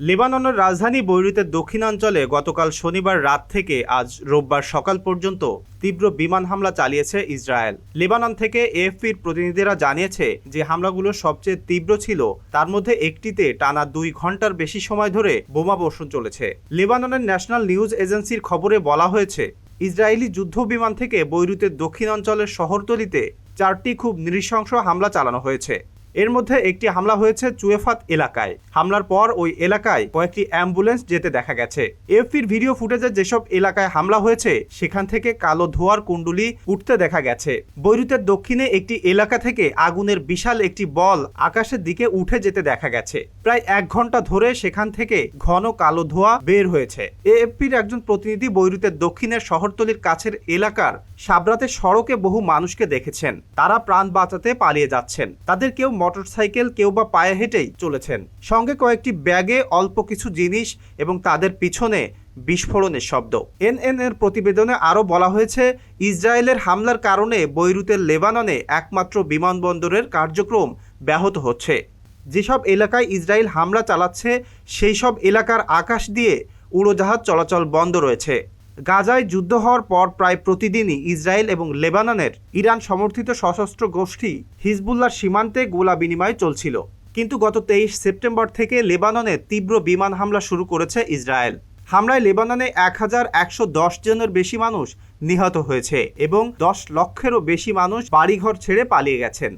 লেবাননের রাজধানী বৈরুতের দক্ষিণাঞ্চলে গতকাল শনিবার রাত থেকে আজ রোববার সকাল পর্যন্ত তীব্র বিমান হামলা চালিয়েছে ইসরায়েল। লেবানন থেকে এএফপির প্রতিনিধিরা জানিয়েছে যে হামলাগুলো সবচেয়ে তীব্র ছিল, তার মধ্যে একটিতে টানা দুই ঘণ্টার বেশি সময় ধরে বোমা বর্ষণ চলেছে। লেবাননের ন্যাশনাল নিউজ এজেন্সির খবরে বলা হয়েছে, ইসরায়েলি যুদ্ধ বিমান থেকে বৈরুতের দক্ষিণাঞ্চলের শহরতলিতে চারটি খুব নৃশংস হামলা চালানো হয়েছে। এর মধ্যে একটি হামলা হয়েছে চুয়েফাত এলাকায়। হামলার পর ওই এলাকায় কয়েকটি অ্যাম্বুলেন্স যেতে দেখা গেছে। এফপির ভিডিও ফুটেজে যেসব এলাকায় হামলা হয়েছে, সেখান থেকে কালো ধোয়ার কুণ্ডুলি উঠতে দেখা গেছে। বৈরুতের দক্ষিণে একটি এলাকা থেকে আগুনের বিশাল একটি বল আকাশের দিকে উঠে যেতে দেখা গেছে। প্রায় এক ঘণ্টা ধরে সেখান থেকে ঘন কালো ধোঁয়া বের হয়েছে। এএফপির একজন প্রতিনিধি বৈরুতের দক্ষিণের শহরতলির কাছের এলাকার সাবরাতে সড়কে বহু মানুষকে দেখেছেন। তারা প্রাণ বাঁচাতে পালিয়ে যাচ্ছেন। তাদের কেউ মোটরসাইকেল কেউ বা পায়ে হেঁটেই চলেছেন। সঙ্গে কয়েকটি ব্যাগে অল্প কিছু জিনিস এবং তাদের পিছনে বিস্ফোরণের শব্দ। এনএন এর প্রতিবেদনে আরও বলা হয়েছে, ইসরায়েলের হামলার কারণে বৈরুতের লেবাননে একমাত্র বিমানবন্দরের কার্যক্রম ব্যাহত হচ্ছে। যেসব এলাকায় ইসরায়েল হামলা চালাচ্ছে সেই সব এলাকার আকাশ দিয়ে উড়োজাহাজ চলাচল বন্ধ রয়েছে। গাজায় যুদ্ধ হওয়ার পর প্রায় প্রতিদিনই ইসরায়েল এবং লেবাননের ইরান সমর্থিত সশস্ত্র গোষ্ঠী হিজবুল্লার সীমান্তে গোলা বিনিময় চলছিল। কিন্তু গত তেইশ সেপ্টেম্বর থেকে লেবাননে তীব্র বিমান হামলা শুরু করেছে ইসরায়েল। হামলায় লেবাননে এক হাজার একশো দশ জনের বেশি মানুষ নিহত হয়েছে এবং দশ লক্ষেরও বেশি মানুষ বাড়িঘর ছেড়ে পালিয়ে গেছেন।